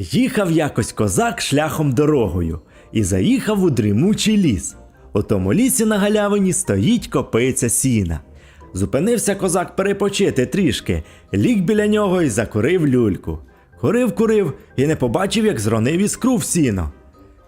Їхав якось козак шляхом дорогою і заїхав у дрімучий ліс. У тому лісі на галявині стоїть копиця сіна. Зупинився козак перепочити трішки, ліг біля нього і закурив люльку. Курив, курив і не побачив, як зронив іскру в сіно.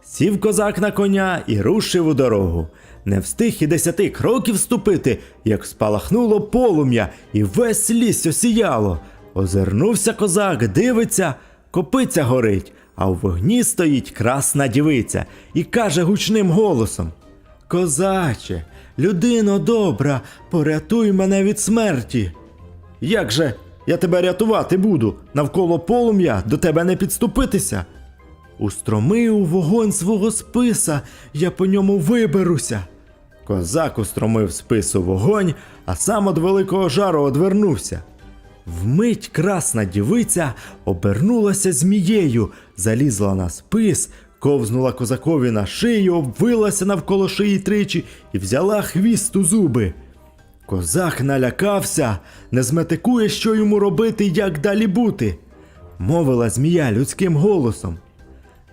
Сів козак на коня і рушив у дорогу. Не встиг і десяти кроків ступити, як спалахнуло полум'я, і весь ліс осіяло. Озирнувся козак, дивиться, копиця горить, а в вогні стоїть красна дівиця і каже гучним голосом: Козаче, людино добра, порятуй мене від смерті. Як же я тебе рятувати буду? Навколо полум'я до тебе не підступитися. Устроми у вогонь свого списа, я по ньому виберуся. Козак устромив спис у вогонь, а сам від великого жару одвернувся. Вмить красна дівиця обернулася змією, залізла на спис, ковзнула козакові на шию, обвилася навколо шиї тричі і взяла хвіст у зуби. Козак налякався, не зметикує, що йому робити як далі бути. Мовила змія людським голосом.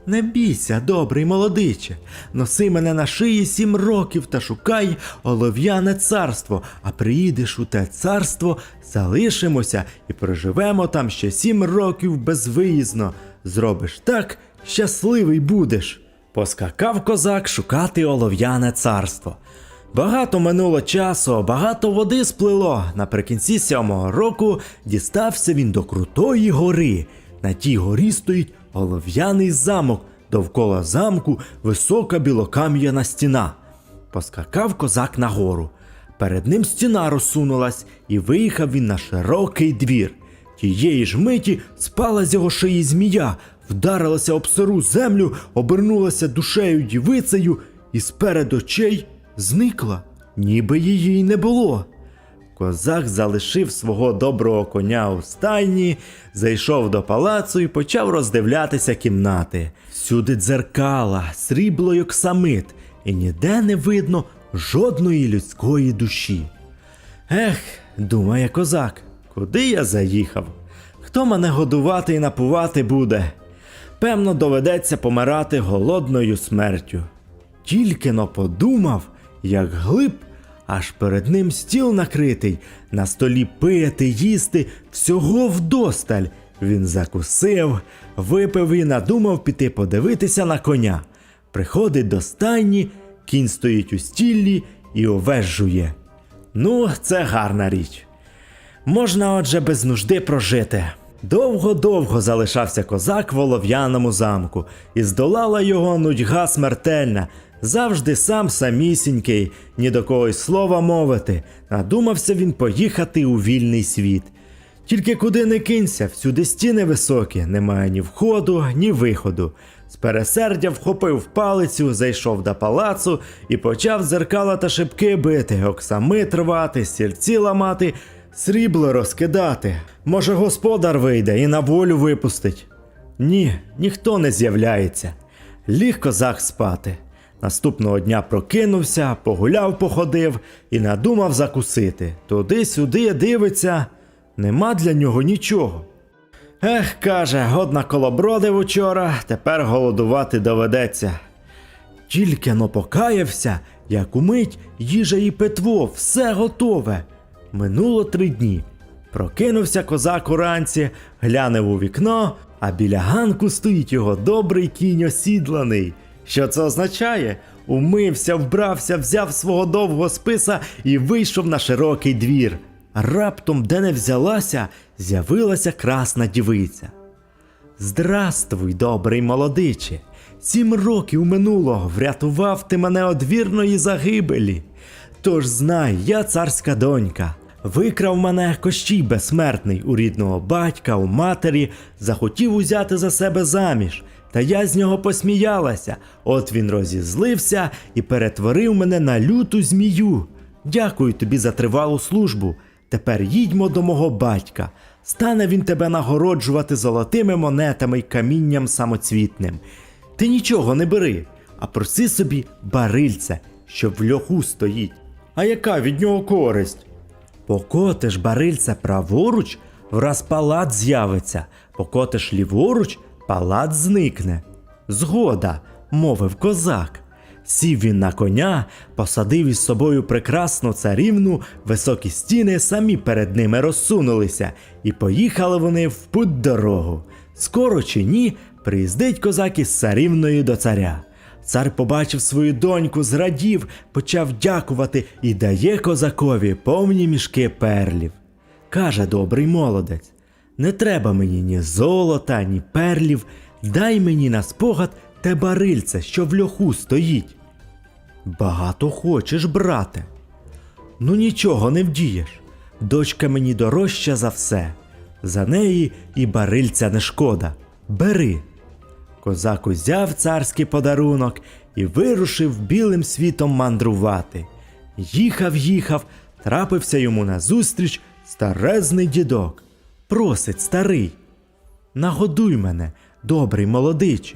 Не бійся, добрий молодиче, носи мене на шиї сім років та шукай олов'яне царство, а приїдеш у те царство, залишимося і проживемо там ще сім років безвиїзно. Зробиш так, щасливий будеш. Поскакав козак шукати олов'яне царство. Багато минуло часу, багато води сплило. Наприкінці сьомого року дістався він до крутої гори. На тій горі стоїть олов'яний замок, довкола замку висока білокам'яна стіна. Поскакав козак на гору. Перед ним стіна розсунулась, і виїхав він на широкий двір. Тієї ж миті спала з його шиї змія, вдарилася об сиру землю, обернулася душею дівицею, і сперед очей зникла, ніби її й не було. Козак залишив свого доброго коня у стайні, зайшов до палацу і почав роздивлятися кімнати. Всюди дзеркала, срібло й оксамит, і ніде не видно жодної людської душі. Ех, думає козак, куди я заїхав? Хто мене годувати і напувати буде? Певно, доведеться помирати голодною смертю. Тільки но подумав, як глиб, аж перед ним стіл накритий, на столі пити, їсти, всього вдосталь. Він закусив, випив і надумав піти подивитися на коня. Приходить до стайні, кінь стоїть у стіллі і овежжує. Ну, це гарна річ. Можна, отже, без нужди прожити. Довго-довго залишався козак в олов'яному замку, і здолала його нудьга смертельна, завжди сам самісінький, ні до когось слова мовити. Надумався він поїхати у вільний світ. Тільки куди не кинься, всюди стіни високі, немає ні входу, ні виходу. З пересердя вхопив палицю, зайшов до палацу і почав дзеркала та шибки бити, оксамит рвати, стільці ламати, срібло розкидати. Може, господар вийде і на волю випустить. Ні, ніхто не з'являється. Ліг козак спати. Наступного дня прокинувся, погуляв, походив і надумав закусити. Туди-сюди дивиться, нема для нього нічого. Ех, каже, годна колобродив учора, тепер голодувати доведеться. Тільки но покаявся, як умить їжа і питво, все готове. Минуло три дні. Прокинувся козак уранці, глянув у вікно, а біля ганку стоїть його добрий кінь осідланий. Що це означає? Умився, вбрався, взяв свого довгого списа і вийшов на широкий двір. Раптом, де не взялася, з'явилася красна дівиця. Здравствуй, добрий молодиче. Сім років минуло, врятував ти мене од вірної загибелі. Тож знай, я царська донька. Викрав мене кощій безсмертний у рідного батька, у матері, захотів узяти за себе заміж. Та я з нього посміялася. От він розізлився і перетворив мене на люту змію. Дякую тобі за тривалу службу. Тепер їдьмо до мого батька. Стане він тебе нагороджувати золотими монетами й камінням самоцвітним. Ти нічого не бери, а проси собі барильця, що в льоху стоїть. А яка від нього користь? Покотиш барильця праворуч, враз палац з'явиться, покотиш ліворуч, палац зникне. Згода, мовив козак. Сів він на коня, посадив із собою прекрасну царівну, високі стіни самі перед ними розсунулися, і поїхали вони в путь дорогу. Скоро чи ні, приїздить козак із царівною до царя. Цар побачив свою доньку, зрадів, почав дякувати і дає козакові повні мішки перлів. Каже добрий молодець: не треба мені ні золота, ні перлів, дай мені на спогад те барильце, що в льоху стоїть. Багато хочеш, брате. Ну нічого не вдієш. Дочка мені дорожча за все. За неї і барильця не шкода. Бери. Козак узяв царський подарунок і вирушив білим світом мандрувати. Їхав, їхав, трапився йому назустріч старезний дідок. Просить старий. Нагодуй мене, добрий молодиче.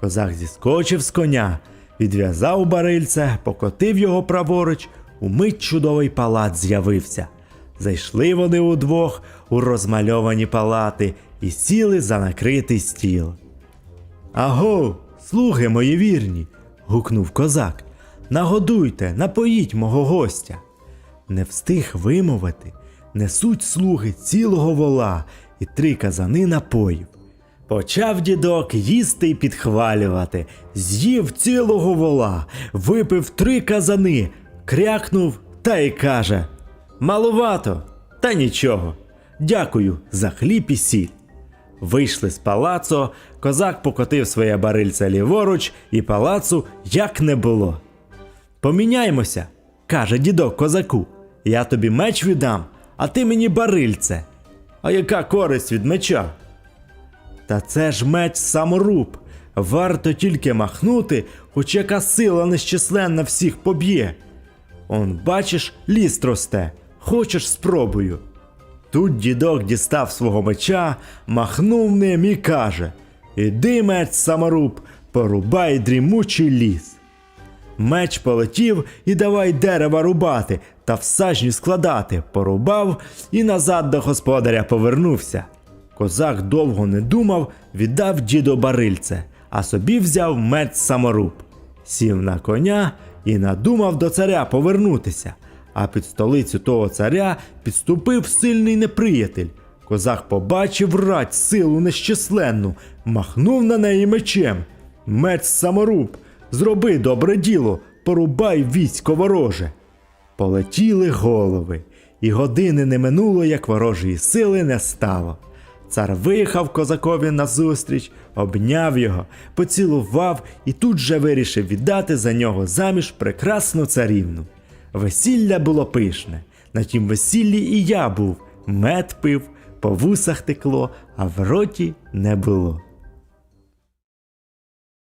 Козак зіскочив з коня, відв'язав барильце, покотив його праворуч, умить чудовий палац з'явився. Зайшли вони удвох у розмальовані палати і сіли за накритий стіл. Аго, слуги мої вірні. гукнув козак. Нагодуйте, напоїть мого гостя. Не встиг вимовити, несуть слуги цілого вола і три казани напоїв. Почав дідок їсти й підхвалювати, з'їв цілого вола, випив три казани, крякнув та й каже: Малувато, та нічого. Дякую за хліб і сіль. Вийшли з палацу, козак покотив своє барильце ліворуч, і палацу як не було. Поміняймося, каже дідок козаку. Я тобі меч віддам, а ти мені барильце. А яка користь від меча? Та це ж меч саморуб. Варто тільки махнути, хоч яка сила нещисленна всіх поб'є. Он, бачиш, ліс росте. Хочеш спробую. Тут дідок дістав свого меча, махнув ним і каже: Іди, меч саморуб, порубай дрімучий ліс. Меч полетів і давай дерева рубати та в сажню складати, порубав і назад до господаря повернувся. Козак довго не думав, віддав діду барильце, а собі взяв меч саморуб. Сів на коня і надумав до царя повернутися. А під столицю того царя підступив сильний неприятель. Козак побачив рать силу нещисленну, махнув на неї мечем. Меч саморуб, зроби добре діло, порубай військо вороже. Полетіли голови, і години не минуло, як ворожої сили не стало. Цар виїхав козакові назустріч, обняв його, поцілував і тут же вирішив віддати за нього заміж прекрасну царівну. Весілля було пишне. На тім весіллі і я був, мед пив, по вусах текло, а в роті не було.